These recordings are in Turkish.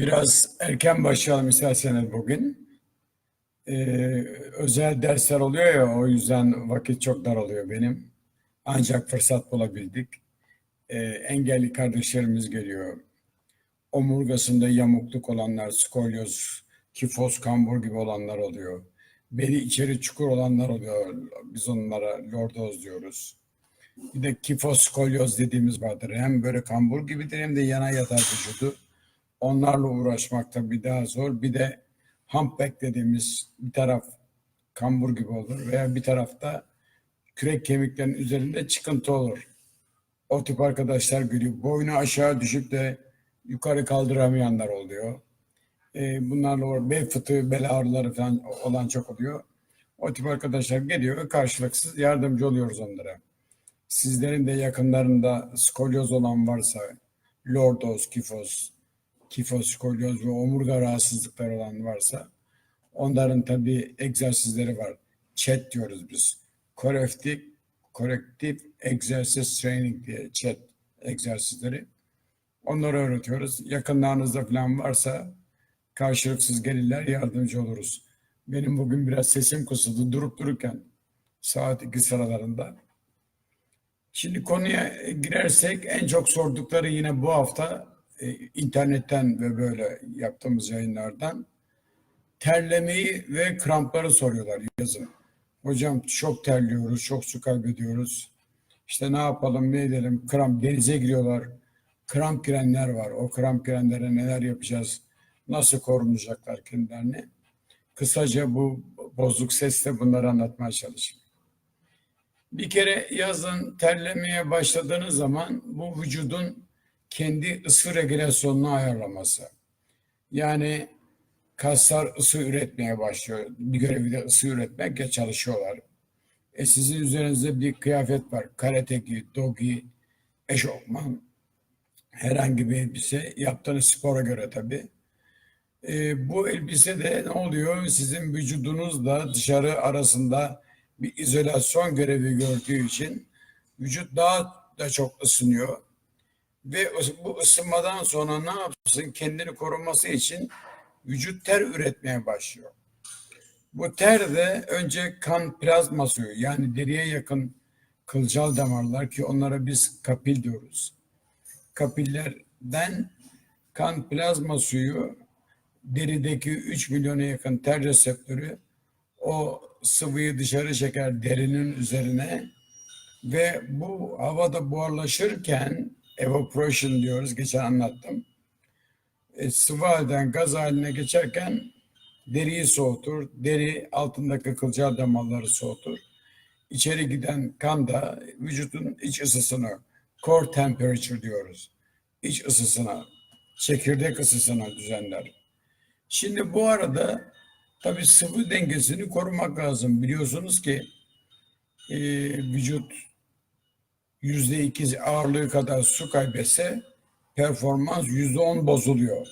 Biraz erken başlayalım isterseniz bugün. Ee, özel dersler oluyor ya o yüzden vakit çok daralıyor benim. Ancak fırsat bulabildik. Ee, engelli kardeşlerimiz geliyor. Omurgasında yamukluk olanlar, skolyoz, kifoz, kambur gibi olanlar oluyor. Beli içeri çukur olanlar oluyor. Biz onlara lordoz diyoruz. Bir de kifoz, skolyoz dediğimiz vardır. Hem böyle kambur gibidir hem de yana yatar vücudu. Onlarla uğraşmak da bir daha zor. Bir de humpback dediğimiz bir taraf kambur gibi olur veya bir tarafta kürek kemiklerinin üzerinde çıkıntı olur. O tip arkadaşlar gülüyor. Boynu aşağı düşüp de yukarı kaldıramayanlar oluyor. Ee, bunlarla or- bel fıtığı, bel ağrıları falan olan çok oluyor. O tip arkadaşlar geliyor ve karşılıksız yardımcı oluyoruz onlara. Sizlerin de yakınlarında skolyoz olan varsa, lordoz, kifoz, kifoz, skolyoz ve omurga rahatsızlıkları olan varsa onların tabii egzersizleri var. Chat diyoruz biz. Corrective, corrective Exercise Training diye chat egzersizleri. Onları öğretiyoruz. Yakınlarınızda falan varsa karşılıksız gelirler yardımcı oluruz. Benim bugün biraz sesim kısıldı durup dururken saat iki sıralarında. Şimdi konuya girersek en çok sordukları yine bu hafta e, internetten ve böyle yaptığımız yayınlardan terlemeyi ve krampları soruyorlar yazın. Hocam çok terliyoruz, çok su kaybediyoruz. İşte ne yapalım, ne edelim? Kramp, denize giriyorlar. Kramp girenler var. O kramp girenlere neler yapacağız? Nasıl korunacaklar kendilerini? Kısaca bu bozuk sesle bunları anlatmaya çalışayım. Bir kere yazın terlemeye başladığınız zaman bu vücudun kendi ısı regülasyonunu ayarlaması. Yani kaslar ısı üretmeye başlıyor. Bir görevi de ısı üretmekle çalışıyorlar. E sizin üzerinizde bir kıyafet var. Karateki, dogi, eşofman, herhangi bir elbise. Yaptığınız spora göre tabii. E, bu elbise de ne oluyor? Sizin vücudunuzla dışarı arasında bir izolasyon görevi gördüğü için vücut daha da çok ısınıyor. Ve bu ısınmadan sonra ne yapsın? Kendini koruması için vücut ter üretmeye başlıyor. Bu ter de önce kan plazma suyu yani deriye yakın kılcal damarlar ki onlara biz kapil diyoruz. Kapillerden kan plazma suyu derideki 3 milyona yakın ter reseptörü o sıvıyı dışarı çeker derinin üzerine ve bu havada buharlaşırken evaporation diyoruz geçen anlattım. E, sıvı halden gaz haline geçerken deriyi soğutur. Deri altındaki kılcal damarları soğutur. İçeri giden kan da vücudun iç ısısını core temperature diyoruz. İç ısısına, çekirdek ısısına düzenler. Şimdi bu arada tabii sıvı dengesini korumak lazım. Biliyorsunuz ki e, vücut yüzde iki ağırlığı kadar su kaybetse performans yüzde on bozuluyor.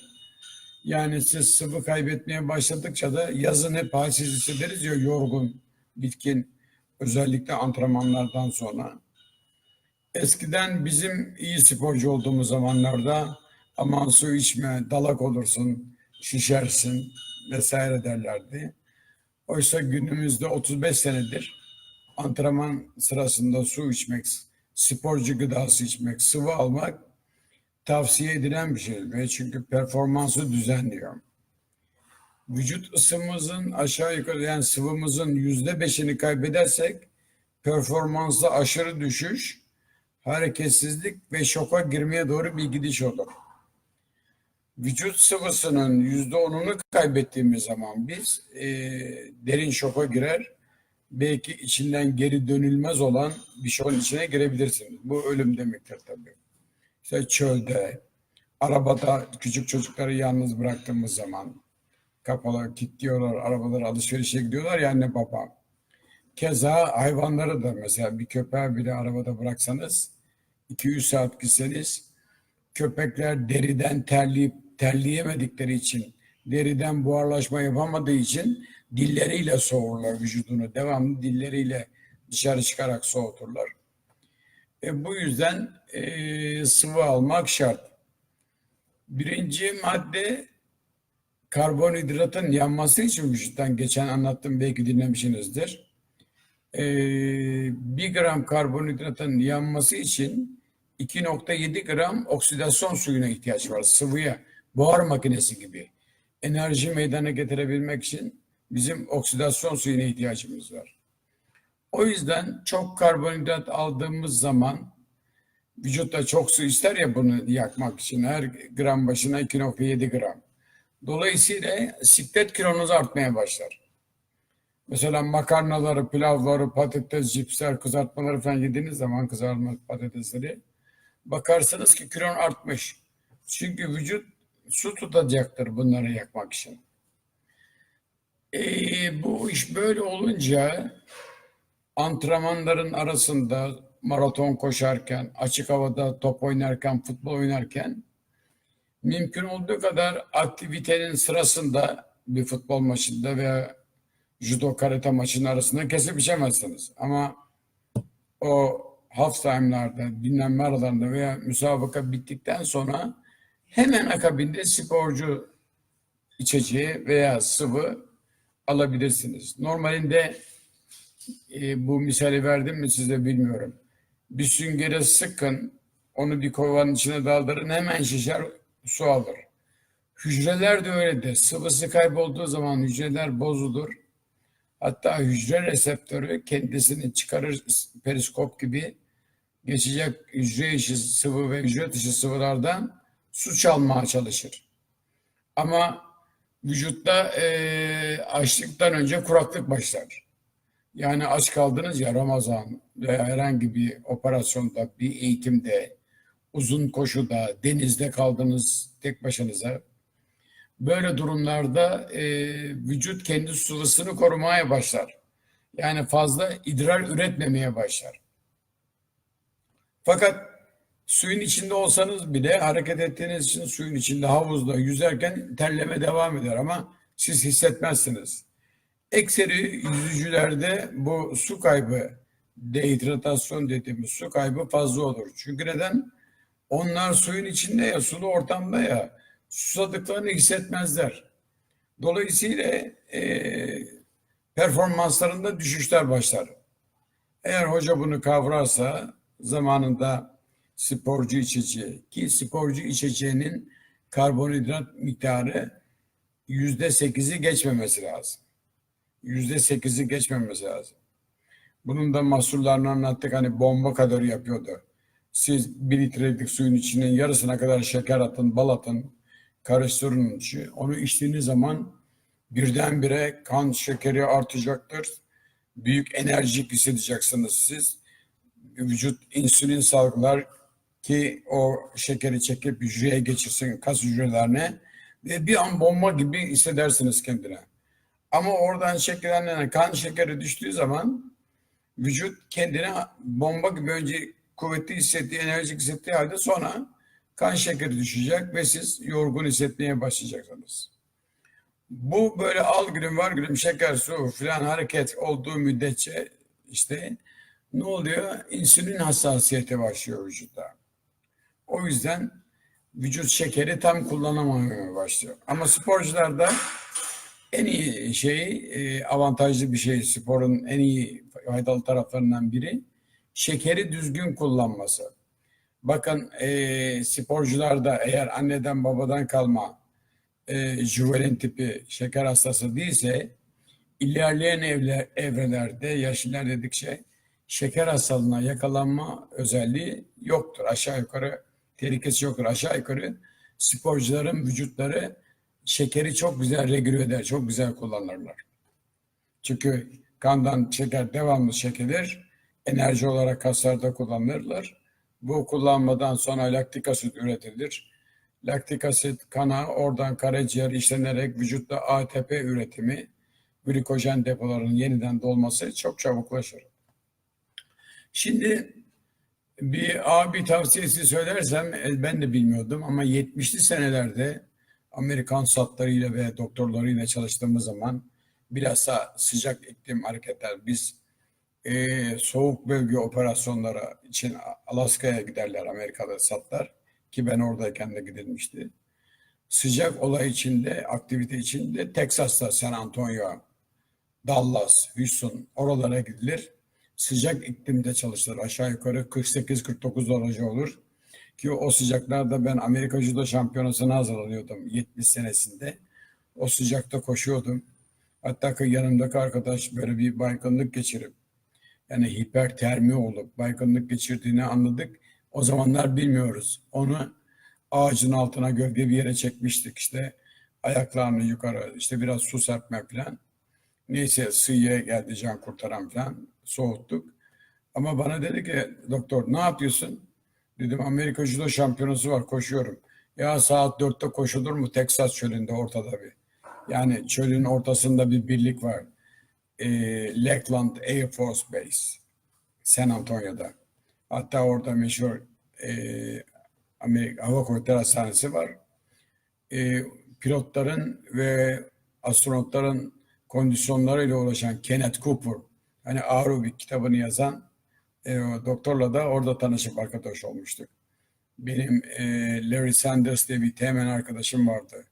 Yani siz sıvı kaybetmeye başladıkça da yazın hep halsiz hissederiz ya yorgun, bitkin özellikle antrenmanlardan sonra. Eskiden bizim iyi sporcu olduğumuz zamanlarda aman su içme, dalak olursun, şişersin vesaire derlerdi. Oysa günümüzde 35 senedir antrenman sırasında su içmek, sporcu gıdası içmek, sıvı almak tavsiye edilen bir şey çünkü performansı düzenliyor. Vücut ısımızın aşağı yukarı yani sıvımızın yüzde beşini kaybedersek performansta aşırı düşüş, hareketsizlik ve şoka girmeye doğru bir gidiş olur. Vücut sıvısının yüzde onunu kaybettiğimiz zaman biz e, derin şoka girer, belki içinden geri dönülmez olan bir şokun içine girebilirsiniz. Bu ölüm demektir tabii işte çölde, arabada küçük çocukları yalnız bıraktığımız zaman kapalı kilitliyorlar, arabalar alışverişe gidiyorlar ya anne baba. Keza hayvanları da mesela bir köpeği bile arabada bıraksanız 2-3 saat gitseniz köpekler deriden terleyip terleyemedikleri için deriden buharlaşma yapamadığı için dilleriyle soğurlar vücudunu. Devamlı dilleriyle dışarı çıkarak soğuturlar. E, bu yüzden e, sıvı almak şart. Birinci madde karbonhidratın yanması için vücuttan geçen anlattım belki dinlemişsinizdir. Ee, bir gram karbonhidratın yanması için 2.7 gram oksidasyon suyuna ihtiyaç var. Sıvıya, buhar makinesi gibi. Enerji meydana getirebilmek için bizim oksidasyon suyuna ihtiyacımız var. O yüzden çok karbonhidrat aldığımız zaman vücutta çok su ister ya bunu yakmak için her gram başına 2.7 gram. Dolayısıyla siklet kilonuz artmaya başlar. Mesela makarnaları, pilavları, patates, cipsler, kızartmaları falan yediğiniz zaman kızartma patatesleri bakarsınız ki kilon artmış. Çünkü vücut su tutacaktır bunları yakmak için. Ee, bu iş böyle olunca antrenmanların arasında maraton koşarken, açık havada top oynarken, futbol oynarken mümkün olduğu kadar aktivitenin sırasında bir futbol maçında veya judo karate maçının arasında kesip içemezsiniz. Ama o half time'larda, dinlenme aralarında veya müsabaka bittikten sonra hemen akabinde sporcu içeceği veya sıvı alabilirsiniz. Normalinde e, bu misali verdim mi size bilmiyorum. Bir süngere sıkın, onu bir kovanın içine daldırın hemen şişer su alır. Hücreler de öyledir. Sıvısı kaybolduğu zaman hücreler bozulur. Hatta hücre reseptörü kendisini çıkarır periskop gibi geçecek hücre içi sıvı ve hücre dışı sıvılardan su çalmaya çalışır. Ama vücutta e, açlıktan önce kuraklık başlar. Yani aç kaldınız ya Ramazan veya herhangi bir operasyonda, bir eğitimde, uzun koşuda, denizde kaldınız tek başınıza. Böyle durumlarda e, vücut kendi sıvısını korumaya başlar. Yani fazla idrar üretmemeye başlar. Fakat suyun içinde olsanız bile hareket ettiğiniz için suyun içinde havuzda yüzerken terleme devam eder ama siz hissetmezsiniz. Ekseri yüzücülerde bu su kaybı, dehidratasyon dediğimiz su kaybı fazla olur. Çünkü neden? Onlar suyun içinde ya, sulu ortamda ya, susadıklarını hissetmezler. Dolayısıyla e, performanslarında düşüşler başlar. Eğer hoca bunu kavrarsa zamanında sporcu içeceği ki sporcu içeceğinin karbonhidrat miktarı yüzde sekizi geçmemesi lazım. Yüzde sekizi geçmemesi lazım. Bunun da mahsullarını anlattık. Hani bomba kadar yapıyordu. Siz bir litrelik suyun içine yarısına kadar şeker atın, bal atın, karıştırın. Onu içtiğiniz zaman birdenbire kan şekeri artacaktır. Büyük enerjik hissedeceksiniz siz. Vücut insülin salgılar ki o şekeri çekip hücreye geçirsin kas hücrelerine ve bir an bomba gibi hissedersiniz kendine. Ama oradan şekerlenen kan şekeri düştüğü zaman vücut kendine bomba gibi önce kuvvetli hissettiği, enerjik hissettiği halde sonra kan şekeri düşecek ve siz yorgun hissetmeye başlayacaksınız. Bu böyle al gülüm var gülüm şeker su filan hareket olduğu müddetçe işte ne oluyor? İnsülin hassasiyeti başlıyor vücutta. O yüzden vücut şekeri tam kullanamamaya başlıyor. Ama sporcularda en iyi şey, avantajlı bir şey sporun en iyi faydalı taraflarından biri şekeri düzgün kullanması. Bakın e, sporcularda eğer anneden babadan kalma e, juvelin tipi şeker hastası değilse ilerleyen evler, evrelerde yaş ilerledikçe şeker hastalığına yakalanma özelliği yoktur. Aşağı yukarı tehlikesi yoktur. Aşağı yukarı sporcuların vücutları şekeri çok güzel regüle eder, çok güzel kullanırlar. Çünkü kandan şeker devamlı çekilir, enerji olarak kaslarda kullanılırlar. Bu kullanmadan sonra laktik asit üretilir. Laktik asit kana oradan karaciğer işlenerek vücutta ATP üretimi, glikojen depolarının yeniden dolması çok çabuklaşır. Şimdi bir abi tavsiyesi söylersem e, ben de bilmiyordum ama 70'li senelerde Amerikan satlarıyla ve doktorlarıyla çalıştığımız zaman bilhassa sıcak iklim hareketler biz e, soğuk bölge operasyonları için Alaska'ya giderler Amerikalı satlar ki ben oradayken de gidilmişti. Sıcak olay içinde, aktivite içinde Texas'ta San Antonio, Dallas, Houston oralara gidilir. Sıcak iklimde çalışılır. Aşağı yukarı 48-49 derece olur. Ki o sıcaklarda ben Amerika Judo Şampiyonası'na hazırlanıyordum 70 senesinde. O sıcakta koşuyordum. Hatta ki yanımdaki arkadaş böyle bir baygınlık geçirip yani hipertermi olup baygınlık geçirdiğini anladık. O zamanlar bilmiyoruz. Onu ağacın altına gölge bir yere çekmiştik işte. Ayaklarını yukarı işte biraz su serpme falan. Neyse sıyıya geldi can kurtaran falan soğuttuk. Ama bana dedi ki doktor ne yapıyorsun? Dedim Amerika Judo Şampiyonası var koşuyorum. Ya saat dörtte koşulur mu Texas çölünde ortada bir. Yani çölün ortasında bir birlik var. E, Lakeland Air Force Base. San Antonio'da. Hatta orada meşhur e, Amerika Hava Kuvvetleri Hastanesi var. E, pilotların ve astronotların kondisyonlarıyla uğraşan Kenneth Cooper, hani aerobik kitabını yazan e, doktorla da orada tanışıp arkadaş olmuştuk. Benim e, Larry Sanders diye bir temen arkadaşım vardı.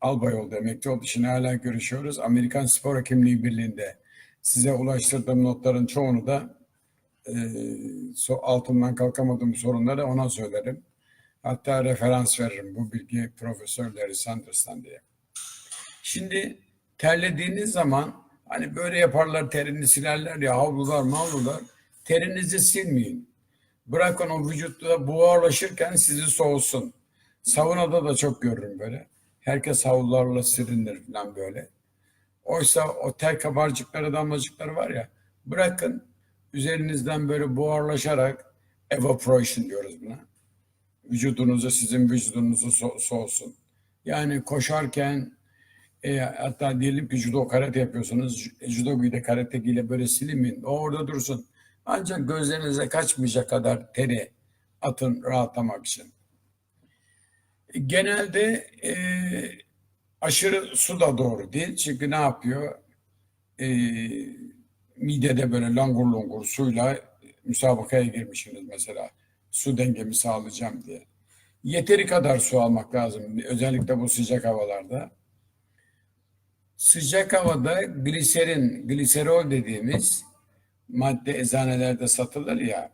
Albay oldu, emekli oldu. Şimdi hala görüşüyoruz. Amerikan Spor Hekimliği Birliği'nde size ulaştırdığım notların çoğunu da e, altından kalkamadığım sorunları ona söylerim. Hatta referans veririm bu bilgi Profesör Larry Sanders'tan diye. Şimdi terlediğiniz zaman hani böyle yaparlar terini silerler ya havlular mavlular terinizi silmeyin. Bırakın o vücutta buharlaşırken sizi soğusun. Saunada da çok görürüm böyle. Herkes havlularla silinir falan böyle. Oysa o ter kabarcıkları damlacıkları var ya bırakın üzerinizden böyle buharlaşarak evaporation diyoruz buna. Vücudunuzu sizin vücudunuzu so soğusun. Yani koşarken e, hatta diyelim ki judo karate yapıyorsunuz. Judo bir de karate ile böyle silinmeyin. O orada dursun. Ancak gözlerinize kaçmayacak kadar teri atın rahatlamak için. Genelde e, aşırı su da doğru değil. Çünkü ne yapıyor? E, midede böyle langur lungur suyla müsabakaya girmişsiniz mesela. Su dengemi sağlayacağım diye. Yeteri kadar su almak lazım. Özellikle bu sıcak havalarda. Sıcak havada gliserin, gliserol dediğimiz madde eczanelerde satılır ya.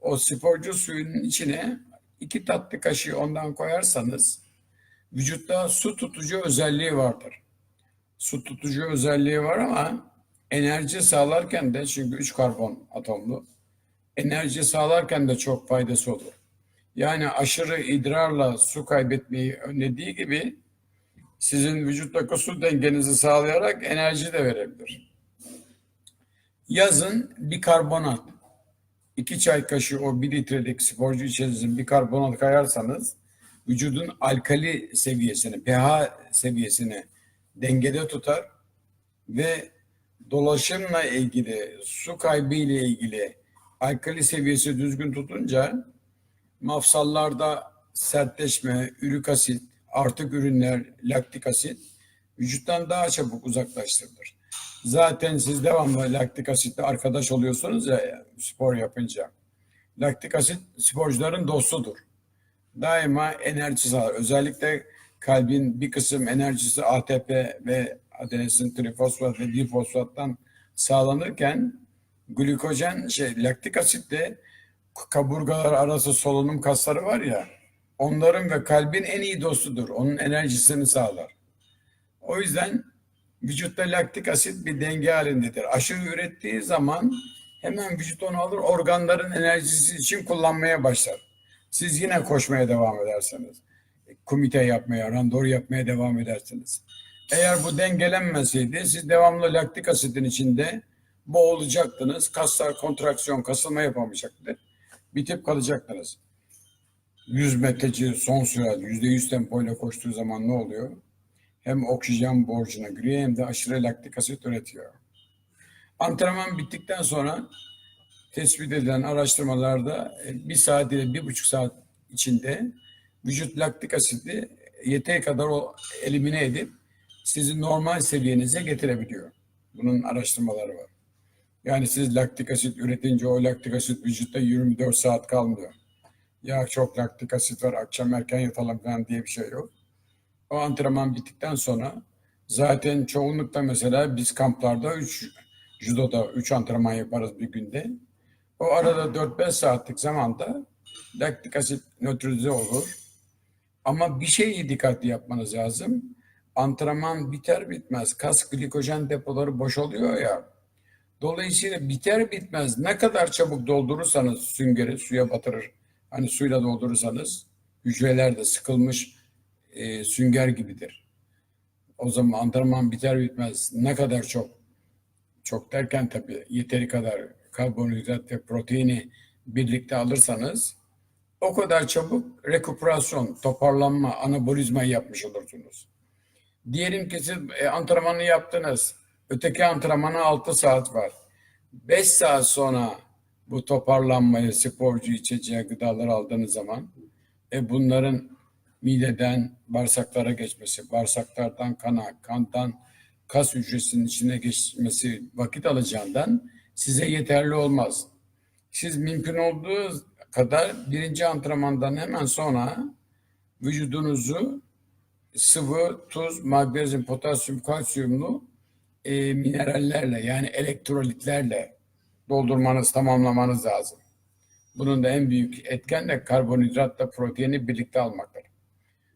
O sporcu suyunun içine iki tatlı kaşığı ondan koyarsanız vücutta su tutucu özelliği vardır. Su tutucu özelliği var ama enerji sağlarken de çünkü 3 karbon atomlu enerji sağlarken de çok faydası olur. Yani aşırı idrarla su kaybetmeyi önlediği gibi sizin vücuttaki su dengenizi sağlayarak enerji de verebilir. Yazın bikarbonat, iki çay kaşığı o bir litrelik sporcu içerisinde bikarbonat kayarsanız vücudun alkali seviyesini, pH seviyesini dengede tutar ve dolaşımla ilgili, su kaybı ile ilgili alkali seviyesi düzgün tutunca mafsallarda sertleşme, ürik asit, artık ürünler, laktik asit vücuttan daha çabuk uzaklaştırılır. Zaten siz devamlı laktik asitle arkadaş oluyorsunuz ya spor yapınca. Laktik asit sporcuların dostudur. Daima enerji sağlar. Özellikle kalbin bir kısım enerjisi ATP ve adenosin trifosfat ve difosfattan sağlanırken glikojen şey laktik asit de kaburgalar arası solunum kasları var ya onların ve kalbin en iyi dostudur. Onun enerjisini sağlar. O yüzden vücutta laktik asit bir denge halindedir. Aşırı ürettiği zaman hemen vücut onu alır organların enerjisi için kullanmaya başlar. Siz yine koşmaya devam edersiniz. Komite yapmaya, randor yapmaya devam edersiniz. Eğer bu dengelenmeseydi siz devamlı laktik asitin içinde boğulacaktınız. Kaslar kontraksiyon, kasılma yapamayacaktı. Bitip kalacaktınız. 100 metreci son sürat %100 tempoyla koştuğu zaman ne oluyor? Hem oksijen borcuna giriyor hem de aşırı laktik asit üretiyor. Antrenman bittikten sonra tespit edilen araştırmalarda e, bir saat ile bir buçuk saat içinde vücut laktik asidi yeteri kadar o elimine edip sizi normal seviyenize getirebiliyor. Bunun araştırmaları var. Yani siz laktik asit üretince o laktik asit vücutta 24 saat kalmıyor. Ya çok laktik asit var akşam erken yatalım falan diye bir şey yok. O antrenman bittikten sonra zaten çoğunlukla mesela biz kamplarda 3 judoda 3 antrenman yaparız bir günde. O arada 4-5 saatlik zamanda laktik asit nötralize olur. Ama bir şeyi dikkatli yapmanız lazım. Antrenman biter bitmez kas glikojen depoları boşalıyor ya. Dolayısıyla biter bitmez ne kadar çabuk doldurursanız süngeri suya batırır. Hani suyla doldurursanız hücreler de sıkılmış e, sünger gibidir. O zaman antrenman biter bitmez ne kadar çok çok derken tabii yeteri kadar karbonhidrat ve proteini birlikte alırsanız o kadar çabuk rekuperasyon, toparlanma, anabolizma yapmış olursunuz. Diyelim ki siz e, antrenmanı yaptınız. Öteki antrenmana 6 saat var. 5 saat sonra bu toparlanmayı sporcu içeceği gıdalar aldığınız zaman e, bunların mideden bağırsaklara geçmesi, bağırsaklardan kana, kandan kas hücresinin içine geçmesi vakit alacağından size yeterli olmaz. Siz mümkün olduğu kadar birinci antrenmandan hemen sonra vücudunuzu sıvı, tuz, magnezyum, potasyum, kalsiyumlu e, minerallerle yani elektrolitlerle doldurmanız, tamamlamanız lazım. Bunun da en büyük etken de karbonhidratla proteini birlikte almaktır.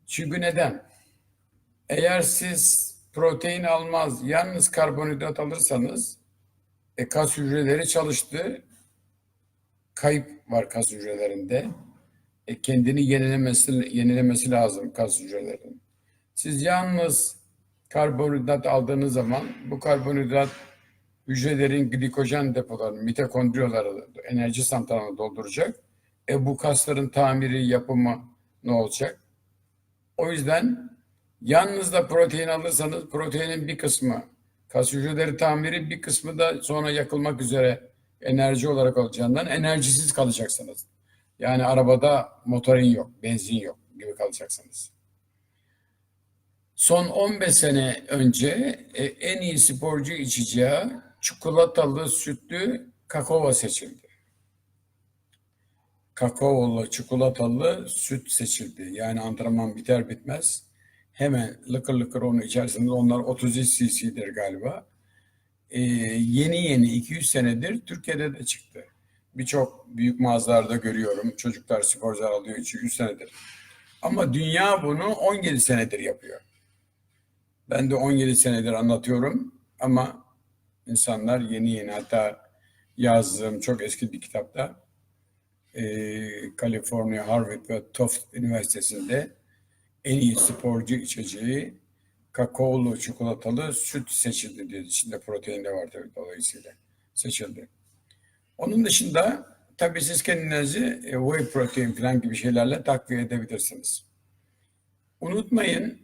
Çünkü neden? Eğer siz protein almaz, yalnız karbonhidrat alırsanız e, kas hücreleri çalıştı. Kayıp var kas hücrelerinde. E, kendini yenilemesi, yenilemesi lazım kas hücrelerinin. Siz yalnız karbonhidrat aldığınız zaman bu karbonhidrat hücrelerin glikojen depolarını, mitokondriyaları, enerji santralını dolduracak. E bu kasların tamiri, yapımı ne olacak? O yüzden yalnız da protein alırsanız proteinin bir kısmı kas hücreleri tamiri bir kısmı da sonra yakılmak üzere enerji olarak alacağından enerjisiz kalacaksınız. Yani arabada motorin yok, benzin yok gibi kalacaksınız. Son 15 sene önce e, en iyi sporcu içeceği çikolatalı sütlü kakao seçildi. Kakaolu çikolatalı süt seçildi. Yani antrenman biter bitmez hemen lıkır lıkır onu içerisinde onlar 33 cc'dir galiba. Ee, yeni yeni 200 senedir Türkiye'de de çıktı. Birçok büyük mağazalarda görüyorum. Çocuklar sporcular alıyor 200 senedir. Ama dünya bunu 17 senedir yapıyor. Ben de 17 senedir anlatıyorum ama insanlar yeni yeni hatta yazdığım çok eski bir kitapta e, California, Harvard ve Tufts Üniversitesi'nde en iyi sporcu içeceği kakaolu çikolatalı süt seçildi diye içinde protein de var tabii dolayısıyla seçildi. Onun dışında tabii siz kendinizi e, whey protein falan gibi şeylerle takviye edebilirsiniz. Unutmayın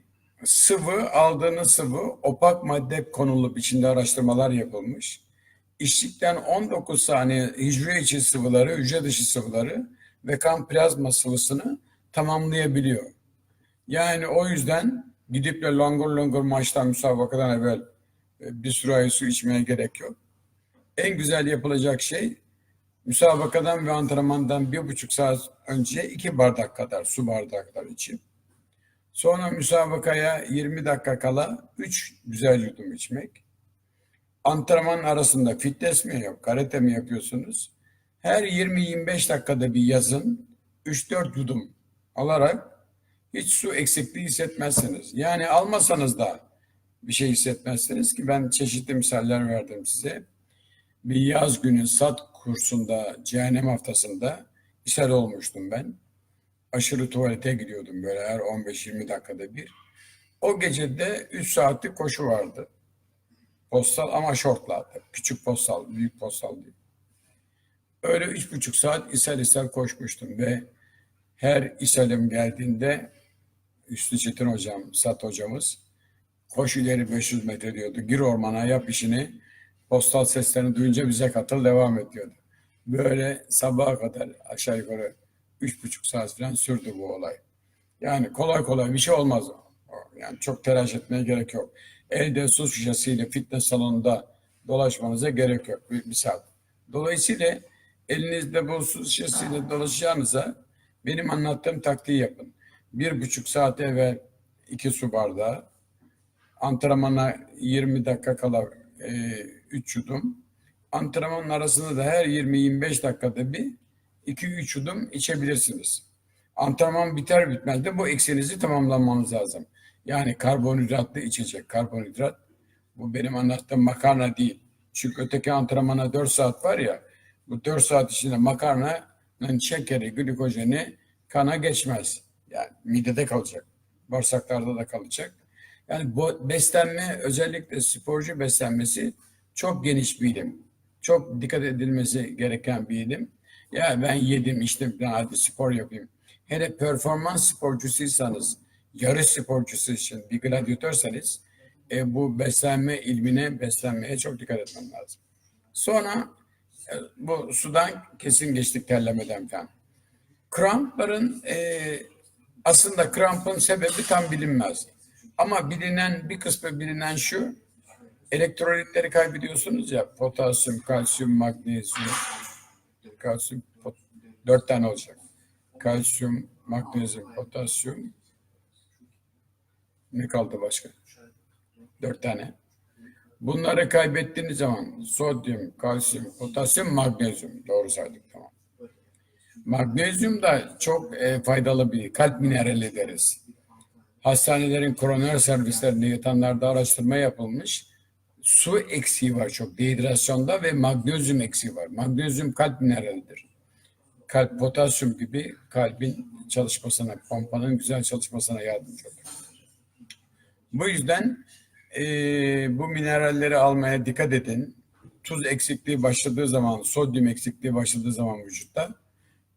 sıvı aldığınız sıvı opak madde konulup içinde araştırmalar yapılmış. İçtikten 19 saniye hücre içi sıvıları, hücre dışı sıvıları ve kan plazma sıvısını tamamlayabiliyor. Yani o yüzden gidip de longur longur maçtan müsabakadan evvel e, bir sürü ay su içmeye gerek yok. En güzel yapılacak şey müsabakadan ve antrenmandan bir buçuk saat önce iki bardak kadar su bardak kadar için. Sonra müsabakaya 20 dakika kala 3 güzel yudum içmek. Antrenman arasında fitness mi yok, karate mi yapıyorsunuz? Her 20-25 dakikada bir yazın 3-4 yudum alarak hiç su eksikliği hissetmezsiniz. Yani almasanız da bir şey hissetmezsiniz ki ben çeşitli misaller verdim size. Bir yaz günü sat kursunda cehennem haftasında ishal olmuştum ben. Aşırı tuvalete gidiyordum böyle her 15-20 dakikada bir. O gece de 3 saatlik koşu vardı. Postal ama şortlardı. Küçük postal, büyük postal değil. Öyle üç buçuk saat ishal ishal koşmuştum ve her ishalim geldiğinde Üstü Çetin hocam, Sat hocamız koş ileri 500 metre diyordu. Gir ormana yap işini. Postal seslerini duyunca bize katıl devam et diyordu. Böyle sabaha kadar aşağı yukarı üç buçuk saat falan sürdü bu olay. Yani kolay kolay bir şey olmaz. Yani çok telaş etmeye gerek yok. Elde su şişesiyle fitness salonunda dolaşmanıza gerek yok bir, bir saat. Dolayısıyla elinizde bu su şişesiyle dolaşacağınıza benim anlattığım taktiği yapın bir buçuk saat evvel 2 su bardağı. Antrenmana 20 dakika kala 3 yudum. Antrenmanın arasında da her 20-25 dakikada bir 2-3 yudum içebilirsiniz. Antrenman biter bitmez de bu eksiğinizi tamamlamanız lazım. Yani karbonhidratlı içecek. Karbonhidrat bu benim anlattığım makarna değil. Çünkü öteki antrenmana 4 saat var ya bu 4 saat içinde makarnanın şekeri, glikojeni kana geçmez. Yani midede kalacak. Bağırsaklarda da kalacak. Yani bu beslenme özellikle sporcu beslenmesi çok geniş bir ilim. Çok dikkat edilmesi gereken bir ilim. Ya ben yedim falan hadi spor yapayım. Hele performans sporcusuysanız, yarış sporcusu için bir gladyatörseniz e, bu beslenme ilmine, beslenmeye çok dikkat etmem lazım. Sonra e, bu sudan kesin geçtik terlemeden falan. Krampların e, aslında krampın sebebi tam bilinmez. Ama bilinen bir kısmı bilinen şu. Elektrolitleri kaybediyorsunuz ya potasyum, kalsiyum, magnezyum, kalsiyum, dört tane olacak. Kalsiyum, magnezyum, potasyum. Ne kaldı başka? Dört tane. Bunları kaybettiğiniz zaman sodyum, kalsiyum, potasyum, magnezyum. Doğru saydık tamam. Magnezyum da çok e, faydalı bir kalp minerali deriz. Hastanelerin koroner servislerinde yatanlarda araştırma yapılmış. Su eksiği var çok dehidrasyonda ve magnezyum eksiği var. Magnezyum kalp mineralidir. Kalp potasyum gibi kalbin çalışmasına, pompanın güzel çalışmasına yardımcı olur. Bu yüzden e, bu mineralleri almaya dikkat edin. Tuz eksikliği başladığı zaman, sodyum eksikliği başladığı zaman vücutta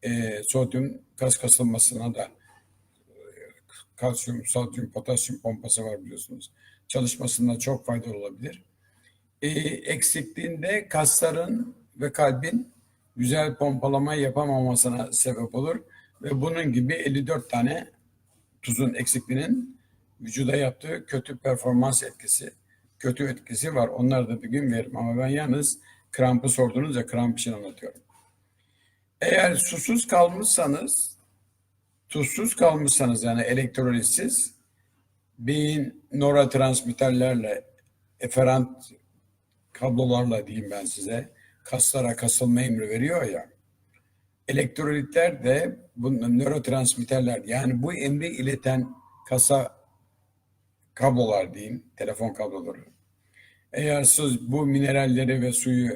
e, sodyum kas kasılmasına da e, kalsiyum, sodyum, potasyum pompası var biliyorsunuz. Çalışmasında çok faydalı olabilir. E, eksikliğinde kasların ve kalbin güzel pompalama yapamamasına sebep olur. Ve bunun gibi 54 tane tuzun eksikliğinin vücuda yaptığı kötü performans etkisi, kötü etkisi var. Onları da bir gün veririm. Ama ben yalnız krampı sordunuz kramp için anlatıyorum. Eğer susuz kalmışsanız, tuzsuz kalmışsanız yani elektrolitsiz, beyin nörotransmitterlerle, eferant kablolarla diyeyim ben size, kaslara kasılma emri veriyor ya. Elektrolitler de bu nörotransmitterler yani bu emri ileten kasa kablolar diyeyim, telefon kabloları. Eğer siz bu mineralleri ve suyu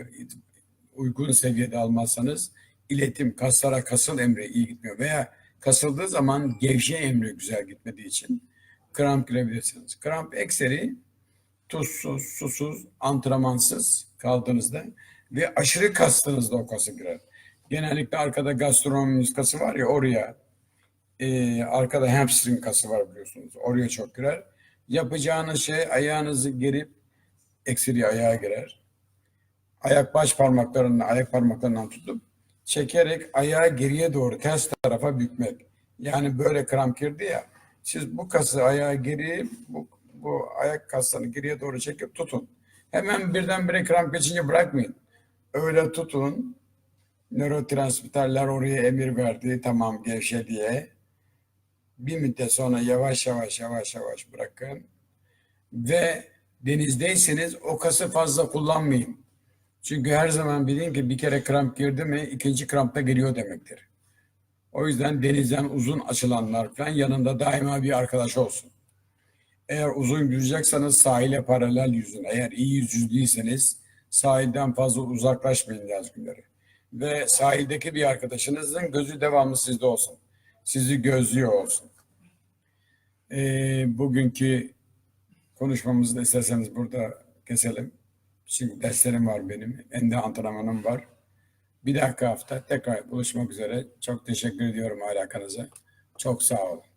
uygun seviyede almazsanız iletim kaslara kasıl emri iyi gitmiyor veya kasıldığı zaman gevşe emri güzel gitmediği için kramp girebilirsiniz. Kramp ekseri tuzsuz, susuz, antrenmansız kaldığınızda ve aşırı kastığınızda o kası girer. Genellikle arkada gastronomimiz kası var ya oraya e, arkada hamstring kası var biliyorsunuz. Oraya çok girer. Yapacağınız şey ayağınızı gerip ekseri ayağa girer. Ayak baş parmaklarından, ayak parmaklarından tutup çekerek ayağı geriye doğru ters tarafa bükmek. Yani böyle kramp girdi ya. Siz bu kası ayağı geri, bu, bu ayak kaslarını geriye doğru çekip tutun. Hemen birdenbire kramp geçince bırakmayın. Öyle tutun. Nörotransmitterler oraya emir verdi. Tamam gevşe diye. Bir müddet sonra yavaş yavaş yavaş yavaş bırakın. Ve denizdeyseniz o kası fazla kullanmayın. Çünkü her zaman bilin ki bir kere kramp girdi mi ikinci kramp da geliyor demektir. O yüzden denizden uzun açılanlar falan yanında daima bir arkadaş olsun. Eğer uzun yüzeceksanız sahile paralel yüzün. Eğer iyi yüzücüyseniz sahilden fazla uzaklaşmayın yaz günleri. Ve sahildeki bir arkadaşınızın gözü devamlı sizde olsun. Sizi gözlüyor olsun. Ee, bugünkü konuşmamızı da isterseniz burada keselim. Şimdi derslerim var benim. Ende antrenmanım var. Bir dahaki hafta tekrar buluşmak üzere. Çok teşekkür ediyorum alakanıza. Çok sağ olun.